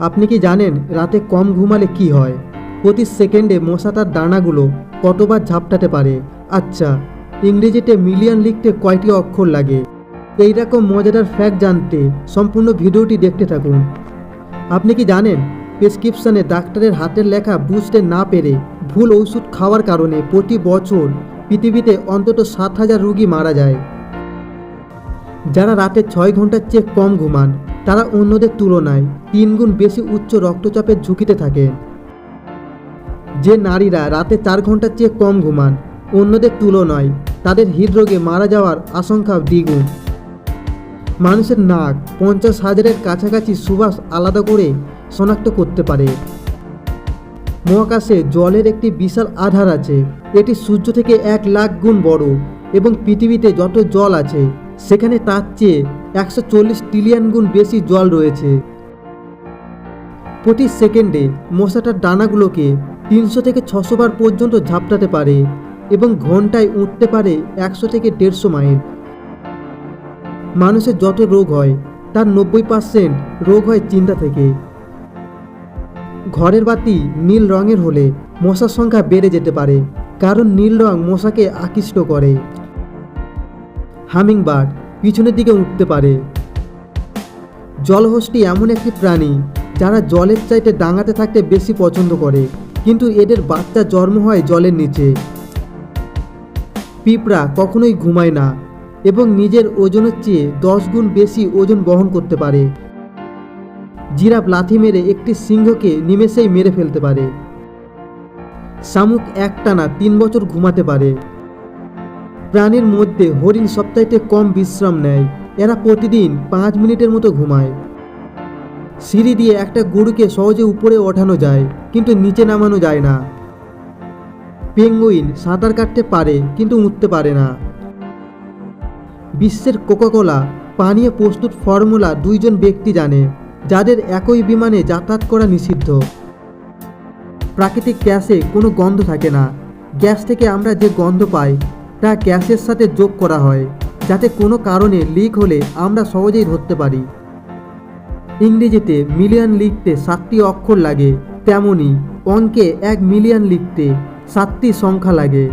আপনি কি জানেন রাতে কম ঘুমালে কি হয়? প্রতি সেকেন্ডে মশা তার দানাগুলো কতবার ঝাপটাতে পারে? আচ্ছা ইংরেজিতে মিলিয়ন লিখতে কয়টি অক্ষর লাগে? এই রকম মজাদার ফ্যাক্ট জানতে সম্পূর্ণ ভিডিওটি দেখতে থাকুন। আপনি কি জানেন প্রেসক্রিপশনে ডাক্তারের হাতের লেখা বুঝতে না পেরে ভুল ওষুধ খাওয়ার কারণে প্রতি বছর পৃথিবীতে অন্তত সাত হাজার রুগী মারা যায়? যারা রাতে ছয় ঘণ্টার চেয়ে কম ঘুমান তারা অন্যদের তুলনায় তিন গুণ বেশি উচ্চ রক্তচাপের ঝুঁকিতে থাকে। যে নারীরা রাতে চার ঘণ্টার চেয়ে কম ঘুমান, অন্যদের তুলনায় তাদের হৃদরোগে মারা যাওয়ার আশঙ্কা দ্বিগুণ। মানুষের নাক পঞ্চাশ হাজারের কাছাকাছি সুবাস আলাদা করে শনাক্ত করতে পারে। মহাকাশে জলের একটি বিশাল আধার আছে। এটি সূর্য থেকে এক লাখ গুণ বড় এবং পৃথিবীতে যত জল আছে, সেখানে তার চেয়ে একশো চল্লিশ ট্রিলিয়ন গুণ বেশি জল রয়েছে। প্রতি সেকেন্ডে মশাটার ডানাগুলোকে তিনশো থেকে ছশো বার পর্যন্ত ঝাপটাতে পারে এবং ঘন্টায় উঠতে পারে একশো থেকে দেড়শো মাইল। মানুষের যত রোগ হয়, তার নব্বই পার্সেন্ট রোগ হয় চিন্তা থেকে। ঘরের বাতি নীল রঙের হলে মশার সংখ্যা বেড়ে যেতে পারে, কারণ নীল রং মশাকে আকৃষ্ট করে। হামিং বার্ড পিছনের দিকে উঠতে পারে। জলহস্তি এমন একটি প্রাণী যারা জলের চাইতে ডাঙাতে থাকতে বেশি পছন্দ করে, কিন্তু এদের বাচ্চা জন্ম হয় জলের নিচে। পিঁপড়া কখনোই ঘুমায় না এবং নিজের ওজনের চেয়ে দশ গুণ বেশি ওজন বহন করতে পারে। জিরাফ লাথি মেরে একটি সিংহকে নিমেষেই মেরে ফেলতে পারে। শামুক একটানা তিন বছর ঘুমাতে পারে। প্রাণীর মধ্যে হরিণ সপ্তাহে কম বিশ্রাম নেয়। এরা প্রতিদিন পাঁচ মিনিটের মতো ঘুমায়। সিঁড়ি দিয়ে একটা গরুকে সহজে উপরে ওঠানো যায়, কিন্তু নিচে নামানো যায় না। পেঙ্গুইন সাঁতার কাটতে পারে, কিন্তু উঠতে পারে না। বিশ্বের কোকাকোলা, পানীয় প্রস্তুত ফর্মুলা দুইজন ব্যক্তি জানে, যাদের একই বিমানে যাতায়াত করা নিষিদ্ধ। প্রাকৃতিক গ্যাসে কোনো গন্ধ থাকে না। গ্যাস থেকে আমরা যে গন্ধ পাই তা গ্যাসের সাথে যোগ করা হয়, যাতে কোনো কারণে লিক হলে আমরা সহজেই ধরতে পারি। ইংরেজিতে মিলিয়ন লিখতে সাতটি অক্ষর লাগে, তেমনি অঙ্কে এক মিলিয়ন লিখতে সাতটি সংখ্যা লাগে।